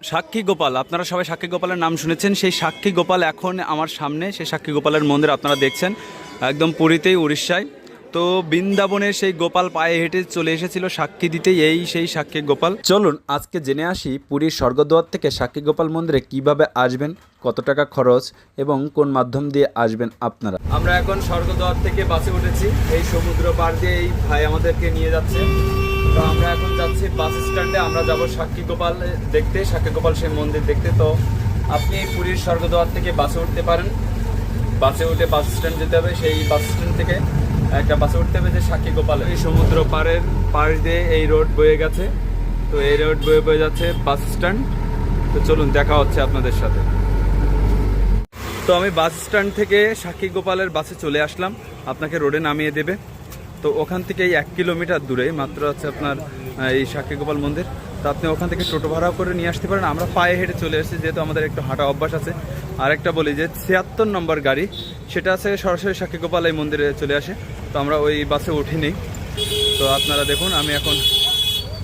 সাক্ষী গোপাল, আপনারা সবাই সাক্ষী গোপালের নাম শুনেছেন। সেই সাক্ষী গোপাল এখন আমার সামনে, সেই সাক্ষী গোপালের মন্দির আপনারা দেখছেন, একদম পুরীতেই, উড়িষ্যায়। তো বৃন্দাবনের সেই গোপাল পায়ে হেঁটে চলে এসেছিল সাক্ষী দিতে, এই সেই সাক্ষী গোপাল। চলুন আজকে জেনে আসি পুরীর স্বর্গদ্বার থেকে সাক্ষী গোপাল মন্দিরে কীভাবে আসবেন, কত টাকা খরচ এবং কোন মাধ্যম দিয়ে আসবেন আপনারা। আমরা এখন স্বর্গদ্বার থেকে বাসে উঠেছি, এই সমুদ্র পার দিয়ে এই ভাই আমাদেরকে নিয়ে যাচ্ছে। তো আমরা এখন যাচ্ছি বাস স্ট্যান্ডে, আমরা যাব সাক্ষী গোপাল দেখতে, সাক্ষী গোপাল সেই মন্দির দেখতে। তো আপনি পুরীর স্বর্গদ্বার থেকে বাসে উঠতে পারেন। বাসে উঠে বাস স্ট্যান্ড যেতে হবে, সেই বাস স্ট্যান্ড থেকে একটা বাসে উঠতে হবে যে সাক্ষী গোপাল এই সমুদ্র পাড়ের পাশ দিয়ে এই রোড বয়ে গেছে। তো এই রোড বয়ে বয়ে যাচ্ছে বাস স্ট্যান্ড। তো চলুন, দেখা হচ্ছে আপনাদের সাথে। তো আমি বাস স্ট্যান্ড থেকে সাক্ষী গোপালের বাসে চলে আসলাম। আপনাকে রোডে নামিয়ে দেবে। তো ওখান থেকে এই এক কিলোমিটার দূরে, মাত্র আছে আপনার এই গোপাল মন্দির। তো আপনি ওখান থেকে টোটো ভাড়া করে নিয়ে আসতে পারেন। আমরা পায়ে হেঁটে চলে এসেছি, যেহেতু আমাদের একটু হাঁটা অভ্যাস আছে। আর একটা বলি যে, ছিয়াত্তর নম্বর গাড়ি, সেটা আছে সরাসরি গোপাল এই মন্দিরে চলে আসে। তো আমরা ওই বাসে উঠিনি তো আপনারা দেখুন, আমি এখন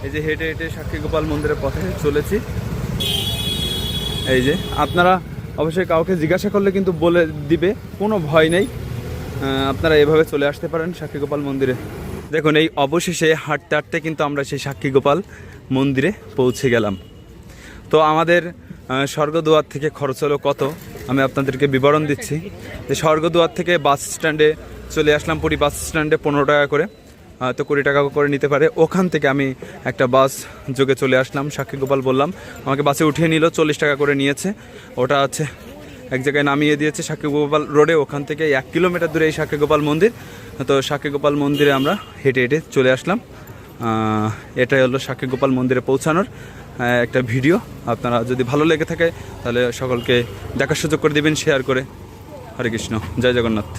এই যে হেঁটে হেঁটে গোপাল মন্দিরের পথে চলেছি। এই যে, আপনারা অবশ্যই কাউকে জিজ্ঞাসা করলে কিন্তু বলে দিবে, কোনো ভয় নেই। আপনারা এভাবে চলে আসতে পারেন সাক্ষী গোপাল মন্দিরে। দেখুন, এই অবশেষে হাঁটতে হাঁটতে কিন্তু আমরা সেই সাক্ষী গোপাল মন্দিরে পৌঁছে গেলাম। তো আমাদের স্বর্গদুয়ার থেকে খরচ হলো কত? আমি আপনাদেরকে বিবরণ দিচ্ছি। যে স্বর্গদুয়ার থেকে বাস স্ট্যান্ডে চলে আসলাম, পুরী বাস স্ট্যান্ডে পনেরো টাকা করে। তো কুড়ি টাকা করে নিতে পারে। ওখান থেকে আমি একটা বাস যোগে চলে আসলাম সাক্ষী গোপাল বললাম। আমাকে বাসে উঠিয়ে নিল, চল্লিশ টাকা করে নিয়েছে। ওটা আছে এক জায়গায় নামিয়ে দিয়েছে সাক্ষী গোপাল রোডে। ওখান থেকে এক কিলোমিটার দূরে এই সাক্ষী গোপাল মন্দির। তো সাক্ষী গোপাল মন্দিরে আমরা হেঁটে হেঁটে চলে আসলাম। এটাই হলো সাক্ষী গোপাল মন্দিরে পৌঁছানোর একটা ভিডিও। আপনারা যদি ভালো লেগে থাকে, তাহলে সকলকে দেখার সুযোগ করে দেবেন শেয়ার করে। হরে কৃষ্ণ। জয় জগন্নাথ।